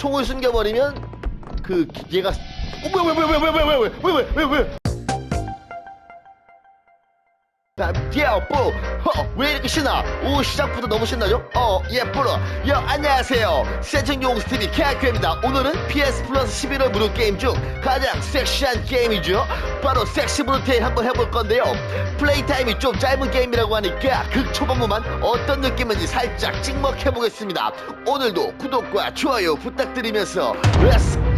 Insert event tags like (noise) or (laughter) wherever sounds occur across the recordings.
총을 숨겨버리면 그 기- 얘가 어 뭐야 뭐야 뭐야 뭐야 뭐야 뭐야 뭐야 뭐야 뭐야 뭐야 야, 뽀, 허, 왜 이렇게 신나? 오, 시작부터 너무 신나죠? 어, 예, 뿌러. 야, 안녕하세요. 세천용 스티비 캐크입니다. 오늘은 PS 플러스 11월 무료 게임 중 가장 섹시한 게임이죠. 바로 섹시 브루테일 한번 해볼 건데요. 플레이 타임이 좀 짧은 게임이라고 하니까 극 초반부만 어떤 느낌인지 살짝 찍먹해 보겠습니다. 오늘도 구독과 좋아요 부탁드리면서 Let's!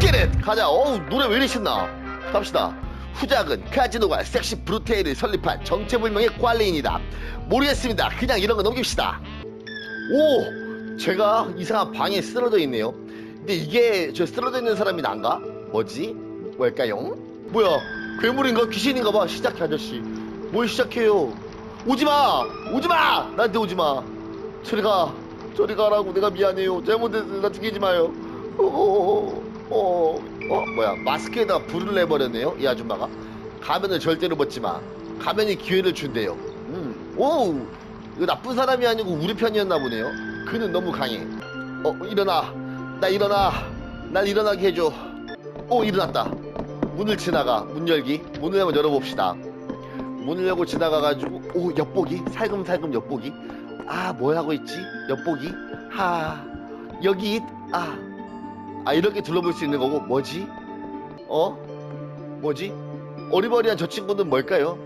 가자. 어우, 노래 왜 이리 신나? 갑시다. 후작은 카지노가 섹시 브루테일을 설립한 정체불명의 관리인이다. 모르겠습니다. 그냥 이런 거 넘깁시다. 오! 제가 이상한 방에 쓰러져 있네요. 근데 이게 저 쓰러져 있는 사람이 난가? 뭐지? 뭘까요? 뭐야? 괴물인가? 귀신인가 봐. 시작해, 아저씨. 뭘 시작해요? 오지마! 오지마! 나한테 오지마. 저리 가. 저리 가라고. 내가 미안해요. 잘못했어요. 나 죽이지 마요. 어, 어, 어, 뭐야. 마스크에다 불을 내버렸네요. 이 아줌마가. 가면을 절대로 벗지 마. 가면이 기회를 준대요. 음. 오! 이거 나쁜 사람이 아니고 우리 편이었나 보네요. 그는 너무 강해. 어, 일어나. 나 일어나. 날 일어나게 해줘. 오, 일어났다. 문을 지나가. 문 열기. 문을 한번 열어봅시다. 문을 열고 지나가가지고, 오, 엿보기. 살금살금 엿보기. 아, 뭐 하고 있지? 엿보기. 하. 여기, 있- 아. 아, 이렇게 둘러볼 수 있는 거고, 뭐지? 어? 뭐지? 어리버리한 저 친구는 뭘까요?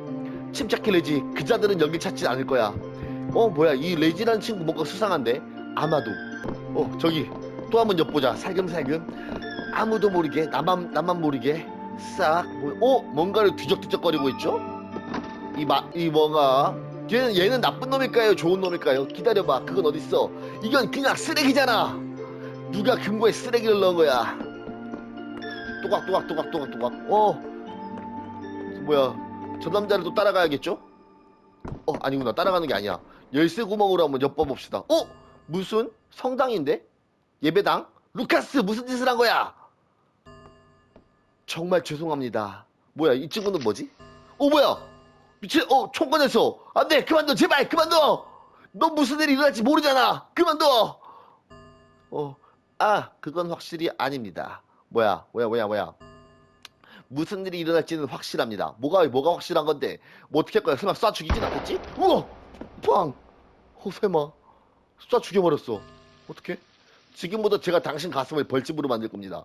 침착해, 레지. 그자들은 여기 찾지 않을 거야. 어, 뭐야. 이 레지라는 친구 뭔가 수상한데? 아마도. 어, 저기. 또 한번 엿보자. 살금살금. 아무도 모르게, 나만, 나만 모르게. 싹. 뭐, 어? 뭔가를 뒤적뒤적거리고 있죠? 이 마, 이 뭐가. 얘는, 얘는 나쁜 놈일까요? 좋은 놈일까요? 기다려봐. 그건 어딨어? 이건 그냥 쓰레기잖아! 누가 금고에 쓰레기를 넣은 거야? 또각 또각 또각 또각 또각. 어. 뭐야? 저 남자를 또 따라가야겠죠? 어 아니구나 따라가는 게 아니야. 열쇠 구멍으로 한번 엿봐봅시다. 어? 무슨 성당인데? 예배당? 루카스 무슨 짓을 한 거야? 정말 죄송합니다. 뭐야 이 친구는 뭐지? 어 뭐야? 미친 어 총권했어. 안돼 그만둬 제발 그만둬. 너 무슨 일이 일어날지 모르잖아. 그만둬. 어. 아, 그건 확실히 아닙니다. 뭐야, 뭐야, 뭐야, 뭐야. 무슨 일이 일어날지는 확실합니다. 뭐가, 뭐가 확실한 건데, 뭐 어떻게 할 거야? 설마 쏴 죽이진 않겠지? 우와! 빵! 어, 설마. 쏴 죽여버렸어. 어떻게? 지금부터 제가 당신 가슴을 벌집으로 만들 겁니다.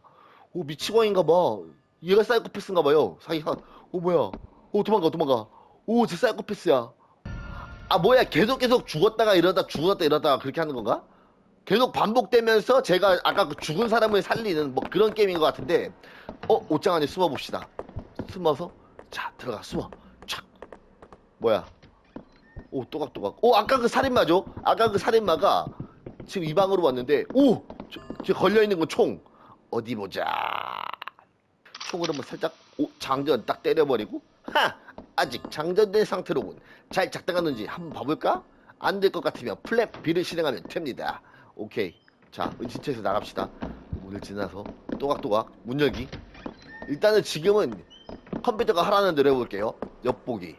오, 미치광인가 봐. 얘가 사이코패스인가 봐요. 사이가. 오, 뭐야. 오, 도망가, 도망가. 오, 쟤 사이코패스야. 아, 뭐야. 계속 계속 죽었다가 일어났다 죽었다 일어났다가 그렇게 하는 건가? 계속 반복되면서 제가 아까 그 죽은 사람을 살리는 뭐 그런 게임인 것 같은데 어 옷장 안에 숨어 봅시다. 숨어서 자 들어가 숨어. 촥. 뭐야? 오 또각또각. 오 아까 그 살인마죠? 아까 그 살인마가 지금 이 방으로 왔는데 오! 저, 저 걸려있는 건 총. 어디 보자. 총으로 한번 살짝 오 장전 딱 때려버리고 하! 아직 장전된 상태로군. 잘 작동하는지 한번 봐볼까? 안 될 것 같으면 플랫 B를 실행하면 됩니다 오케이. 자, 은신처에서 나갑시다. 문을 지나서 또각또각 문 열기. 일단은 지금은 컴퓨터가 하라는 대로 해볼게요. 엿보기.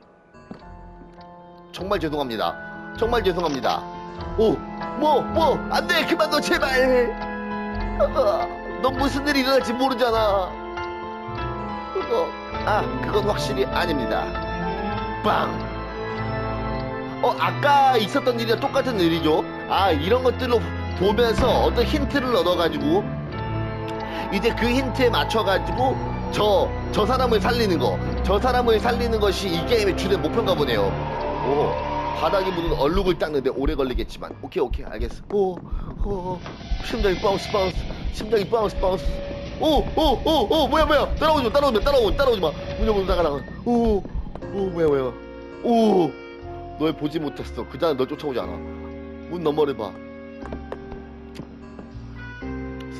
정말 죄송합니다. 정말 죄송합니다. 오, 뭐, 뭐, 안 돼! 그만 둬, 제발! 아, 넌 무슨 일이 일어날지 모르잖아. 그거, 아, 그건 확실히 아닙니다. 빵! 어, 아까 있었던 일이랑 똑같은 일이죠. 아, 이런 것들로 보면서 어떤 힌트를 얻어가지고, 이제 그 힌트에 맞춰가지고, 저, 저 사람을 살리는 거, 저 사람을 살리는 것이 이 게임의 주된 목표인가 보네요. 오, 바닥에 묻은 얼룩을 닦는데 오래 걸리겠지만, 오케이, 오케이, 알겠어. 오, 오, 심장이 바운스, 바운스, 심장이 바운스, 바운스. 오, 오, 오, 오, 뭐야, 뭐야. 따라오지 마, 따라오지 마, 따라오지 마, 따라오지 마. 문 열고 나가, 나가. 오, 오, 뭐야, 뭐야. 오, 널 보지 못했어. 그 자는 널 쫓아오지 않아. 문 너머를 봐.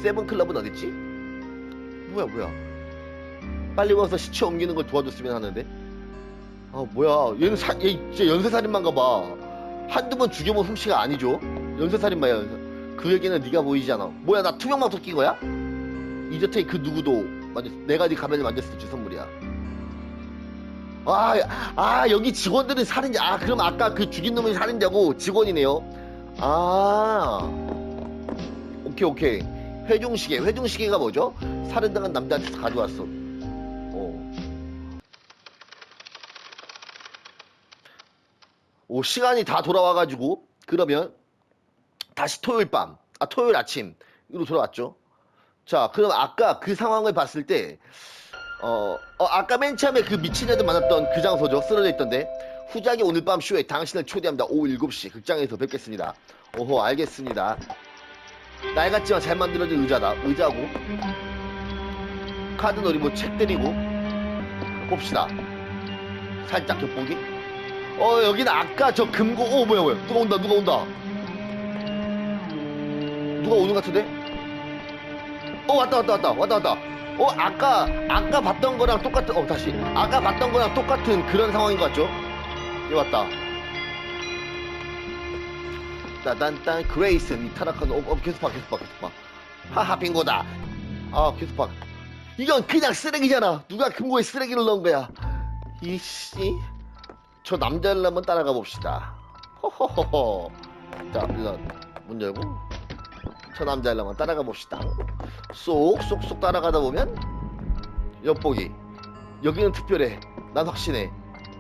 세븐 클럽은 어딨지? 뭐야 뭐야? 빨리 와서 시체 옮기는 걸 도와줬으면 하는데. 아 뭐야? 얘는 사, 얘 진짜 연쇄살인마인가 봐. 한두 번 죽여본 솜씨가 아니죠? 연쇄살인마야. 연쇄. 그 얘기는 네가 보이잖아. 뭐야 나 투명망토 낀 거야? 이저테이 그 누구도 만졌, 내가 네 가면을 만졌을 때 선물이야. 아, 아, 여기 직원들은 살인자. 아, 그럼 아까 그 죽인 놈이 살인자고 직원이네요. 아, 오케이, 오케이. 회중시계. 회중시계가 뭐죠? 살인당한 남자한테서 가져왔어. 어. 오, 시간이 다 돌아와가지고, 그러면 다시 토요일 밤, 아, 토요일 아침으로 돌아왔죠. 자, 그럼 아까 그 상황을 봤을 때, 어, 어 아까 맨 처음에 그 미친 애들 만났던 그 장소죠. 쓰러져 있던데. 후작이 오늘 밤 쇼에 당신을 초대합니다. 오후 7시 극장에서 뵙겠습니다. 오호, 알겠습니다. 낡았지만 잘 만들어진 의자다. 의자고. 카드 놀이 뭐 책들이고. 봅시다. 살짝 겹보기. 어 여기는 아까 저 금고 어 뭐야 뭐야. 누가 온다 누가 온다. 누가 오는 것 같은데? 어 왔다 왔다 왔다. 왔다 왔다. 어 아까 아까 봤던 거랑 똑같은 어 다시. 아까 봤던 거랑 똑같은 그런 상황인 것 같죠? 예 왔다. 따단딴 그레이스 이 타락한 어, 어 계속 봐 계속 봐 계속 봐. 하하 빙고다. 아 계속 봐. 이건 그냥 쓰레기잖아. 누가 그 금고에 쓰레기를 넣은 거야? 이씨. 저 남자를 한번 따라가 봅시다. 호호호호. 자 일단 문 열고 저 남자를 한번 따라가 봅시다. 쏙쏙쏙 따라가다 보면 엿보기. 여기는 특별해. 난 확신해.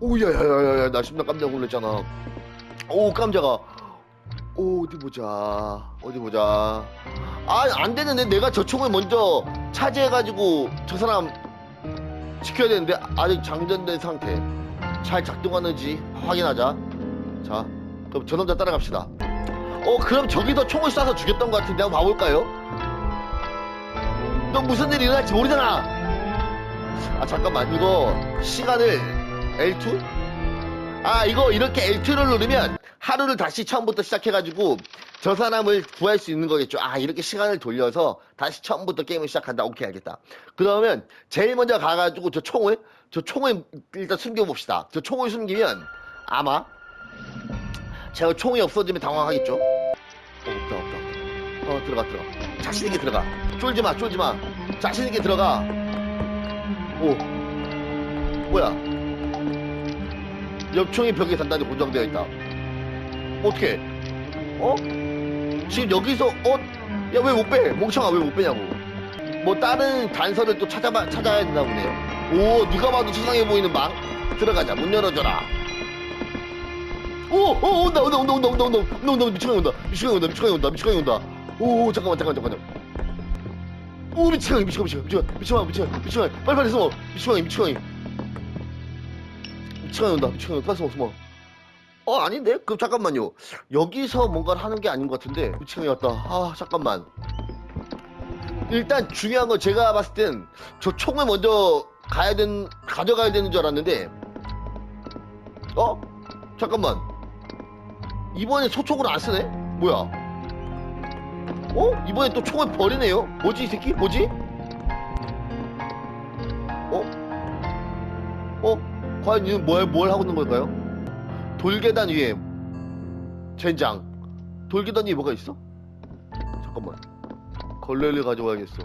오야야야야 나 심장 깜짝 놀랐잖아. 오 깜짝아. 오 어디 보자. 어디 보자. 아 안 되는데 내가 저 총을 먼저 차지해가지고 저 사람 지켜야 되는데 아직 장전된 상태. 잘 작동하는지 확인하자. 자 그럼 저 남자 따라갑시다. 어 그럼 저기서 총을 쏴서 죽였던 것 같은데 한번 봐볼까요? 너 무슨 일이 일어날지 모르잖아. 아 잠깐만. 이거 시간을 L2? 아 이거 이렇게 L2를 누르면 하루를 다시 처음부터 시작해가지고 저 사람을 구할 수 있는 거겠죠. 아 이렇게 시간을 돌려서 다시 처음부터 게임을 시작한다. 오케이 알겠다. 그러면 제일 먼저 가가지고 저 총을 저 총을 일단 숨겨봅시다. 저 총을 숨기면 아마 제가 총이 없어지면 당황하겠죠. 어, 없다 없다. 어 들어가 들어가. 자신 있게 들어가. 쫄지 마 쫄지 마. 자신 있게 들어가. 오 뭐야? 옆총이 벽에 단단히 고정되어 있다. 어떻게? 어? 지금 여기서 어? 야 왜 못 빼? 멍청아 왜 못 빼냐고. 뭐 다른 단서를 또 찾아봐 찾아야 되나 보네요. 오 네가 봐도 수상해 보이는 방 들어가자 문 열어줘라. 오오 온다 온다 온다 온다 온다 온다 온다 온다 미친놈 온다 미친놈 온다 미친놈 온다 미친놈 온다. 오 잠깐만 잠깐만 잠깐만. 오 미친놈 미친놈 미친놈 미친놈 미친놈 미친놈 빨리빨리 숨어 미친놈 미친놈. 합치가 온다 합치가 온다 플렉스 오스마 어 아닌데? 그럼 잠깐만요 여기서 뭔가를 하는 게 아닌 것 같은데 미치광이 왔다 아 잠깐만 일단 중요한 건 제가 봤을 땐 저 총을 먼저 가야 된 가져가야 되는 줄 알았는데 어? 잠깐만 이번에 소총을 안 쓰네? 뭐야? 어? 이번에 또 총을 버리네요? 뭐지 이 새끼? 뭐지? 과연 이는 뭘, 뭘 하고 있는 걸까요? 돌계단 위에 젠장 돌계단 위에 뭐가 있어? 잠깐만 걸레를 가져와야겠어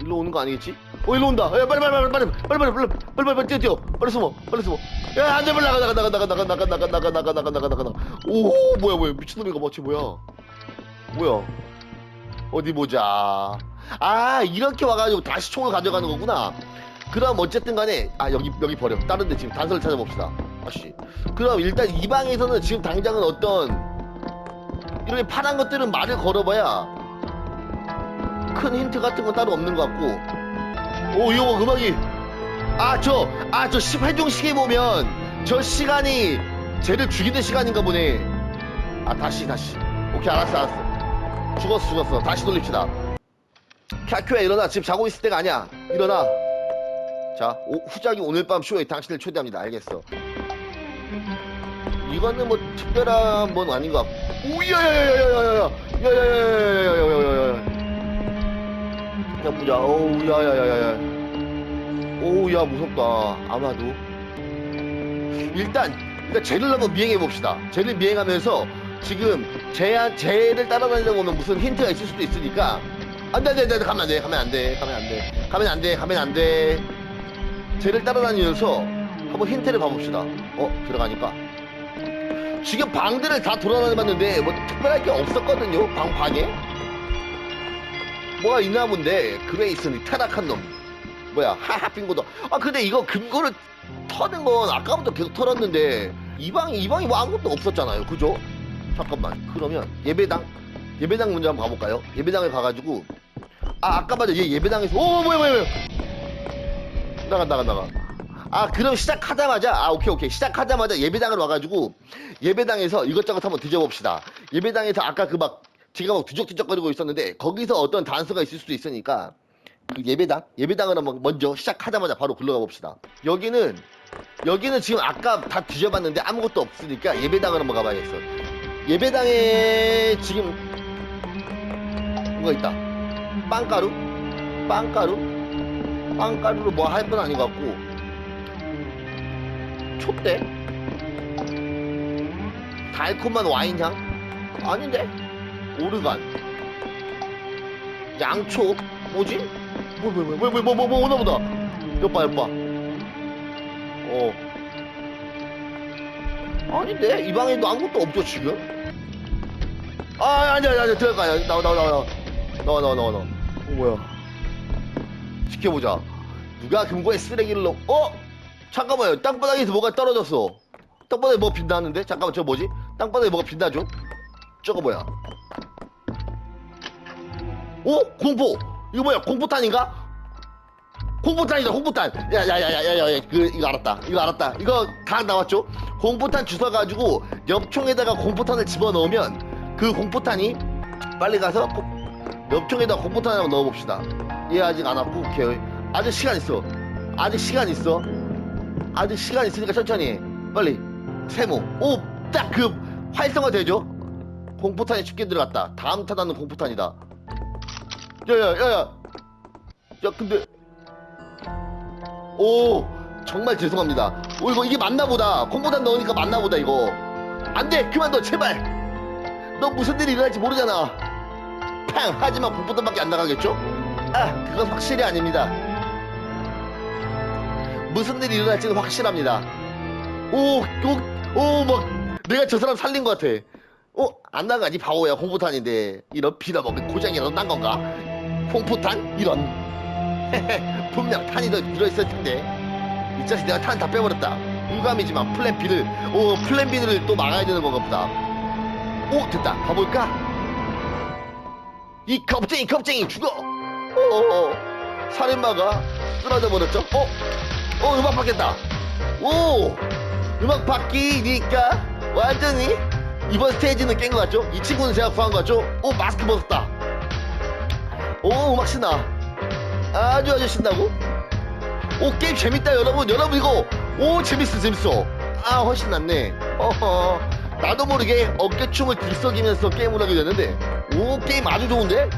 일로 오는 거 아니겠지? 어 일로 온다 야 빨리 빨리 빨리 빨리 빨리 빨리 빨리 빨리 빨리 빨리 뛰어 뛰어 빨리 숨어 빨리 숨어 야 안돼 빨리 나가 나가 나가 나가 나가 나가 나가 나가 나가 나가 나가 나가 나가 오호 뭐야 뭐야 미친놈이가 마치 뭐야 뭐야 어디 보자 아 이렇게 와가지고 다시 총을 가져가는 거구나 그럼 어쨌든 간에 아 여기 여기 버려. 다른 데 지금 단서를 찾아봅시다. 아씨. 그럼 일단 이 방에서는 지금 당장은 어떤 이런 파란 것들은 말을 걸어봐야 큰 힌트 같은 건 따로 없는 것 같고. 오 이거 뭐 음악이. 아 저 아 저 18종 아, 시계 보면 저 시간이 쟤를 죽이는 시간인가 보네. 아 다시 다시. 오케이 알았어 알았어. 죽었어 죽었어. 다시 돌립시다. 캬큐야 일어나. 지금 자고 있을 때가 아니야. 일어나. 자, 오, 후작이 오늘 밤 쇼에 당신을 초대합니다. 알겠어. 이거는 뭐 특별한 건 아닌 것 같고. 오야야야야야야야야야야야야야야야. 그냥 보자. 오우야야야야야. 오우야 무섭다. 아마도. 일단 일단 쟤를 한번 미행해 봅시다. 쟤를 미행하면서 지금 쟤한 쟤를 따라다니다 보면 무슨 힌트가 있을 수도 있으니까. 안돼 안돼 안돼 가면 안돼 가면 안돼 가면 안돼 가면 안돼 가면 안돼. 쟤를 따라다니면서 한번 힌트를 봐봅시다. 어, 들어가니까. 지금 방들을 다 돌아다녀봤는데 뭐 특별할 게 없었거든요 방 방에. 뭐가 있나 본데 그레이슨 타락한 놈. 뭐야 하하 빙고도 아 근데 이거 금고를 터는 건 아까부터 계속 털었는데 이 방이 이 방이 뭐 아무것도 없었잖아요 그죠? 잠깐만 그러면 예배당 예배당 먼저 한번 가볼까요? 예배당에 가가지고 아 아까 맞아 얘 예배당에서 오 뭐야 뭐야 뭐야 나가 나가 나가. 아 그럼 시작하자마자 아 오케이 오케이. 시작하자마자 예배당으로 와가지고 예배당에서 이것저것 한번 뒤져봅시다. 예배당에서 아까 그 막 제가 막 뒤적뒤적거리고 있었는데 거기서 어떤 단서가 있을 수도 있으니까 그 예배당? 예배당을 한번 먼저 시작하자마자 바로 굴러가 봅시다. 여기는 여기는 지금 아까 다 뒤져봤는데 아무것도 없으니까 예배당을 한번 가봐야겠어. 예배당에 지금 뭐가 있다. 빵가루? 빵가루 빵가루로 뭐 할 건 아닌 것 같고 촛대? 달콤한 와인향? 아닌데? 오르간 양초? 뭐지? 뭐뭐뭐뭐뭐 뭐 뭐, 뭐, 오나보다 여봐 여봐 어 아닌데? 이 방에도 아무것도 없죠 지금? 아 아니야 아니야 들어가 나와 나와 나와 나와 나와 나와 나와 어, 뭐야 지켜보자. 누가 금고에 쓰레기를 넣, 어? 잠깐만요. 땅바닥에서 뭐가 떨어졌어. 땅바닥에 뭐가 빛나는데? 잠깐만, 저거 뭐지? 땅바닥에 뭐가 빛나죠? 저거 뭐야? 오? 공포! 이거 뭐야? 공포탄인가? 공포탄이다, 공포탄! 야, 야, 야, 야, 야, 야, 그, 이거 알았다. 이거 알았다. 이거 다 나왔죠? 공포탄 주워 가지고 옆총에다가 공포탄을 집어넣으면 그 공포탄이 빨리 가서 고- 옆총에다 공포탄 한번 넣어 봅시다. 얘 아직 안 왔고, 오케이. 아직 시간 있어. 아직 시간 있어. 아직 시간 있으니까 천천히. 해. 빨리. 세모. 오! 딱 그 활성화 되죠? 공포탄이 쉽게 들어갔다. 다음 타다는 공포탄이다. 야야야야. 야 근데. 오! 정말 죄송합니다. 오 이거 이게 맞나 보다. 공포탄 넣으니까 맞나 보다 이거. 안돼! 그만 둬 제발! 너 무슨 일이 일어날지 모르잖아. 팡! 하지만 공포탄밖에 안 나가겠죠? 아 그건 확실히 아닙니다 무슨 일이 일어날지는 확실합니다. 오, 오, 오, 막, 내가 저 사람 살린 것 같아. 어, 안 나가니, 바보야, 공포탄인데. 이런 빌어먹은 고장이라도 난 건가? 공포탄? 이런. (laughs) 분명 탄이 더 들어있을 텐데. 이 자식 내가 탄 다 빼버렸다. 유감이지만 플랜 B를, 오, 플랜 B를 또 막아야 되는 건가 보다. 오, 됐다. 가볼까? 이 겁쟁이, 겁쟁이, 죽어! 어, 살인마가 쓰러져 버렸죠? 어? 어 음악 바뀌었다 오 음악 바뀌니까 완전히 이번 스테이지는 깬 것 같죠? 이 친구는 제가 구한 것 같죠? 오 마스크 벗었다 오 음악 신나 아주 아주 신나고 오 게임 재밌다 여러분 여러분 이거 오 재밌어 재밌어 아 훨씬 낫네 어허 나도 모르게 어깨춤을 들썩이면서 게임을 하게 되는데 오 게임 아주 좋은데?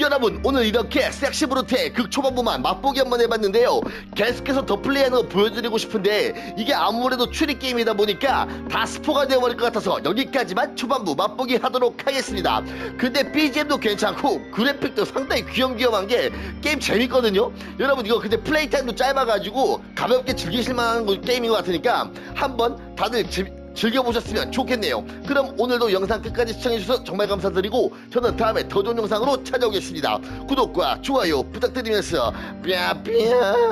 여러분 오늘 이렇게 섹시 브루테 극초반부만 맛보기 한번 해봤는데요. 계속해서 더 플레이하는 거 보여드리고 싶은데 이게 아무래도 추리 게임이다 보니까 다 스포가 되어버릴 것 같아서 여기까지만 초반부 맛보기 하도록 하겠습니다. 근데 BGM도 괜찮고 그래픽도 상당히 귀염귀염한 게 게임 재밌거든요. 여러분 이거 근데 플레이 타임도 짧아가지고 가볍게 즐기실 만한 거- 게임인 것 같으니까 한번 다들 재- 즐겨보셨으면 좋겠네요. 그럼 오늘도 영상 끝까지 시청해주셔서 정말 감사드리고 저는 다음에 더 좋은 영상으로 찾아오겠습니다. 구독과 좋아요 부탁드리면서 뿅뿅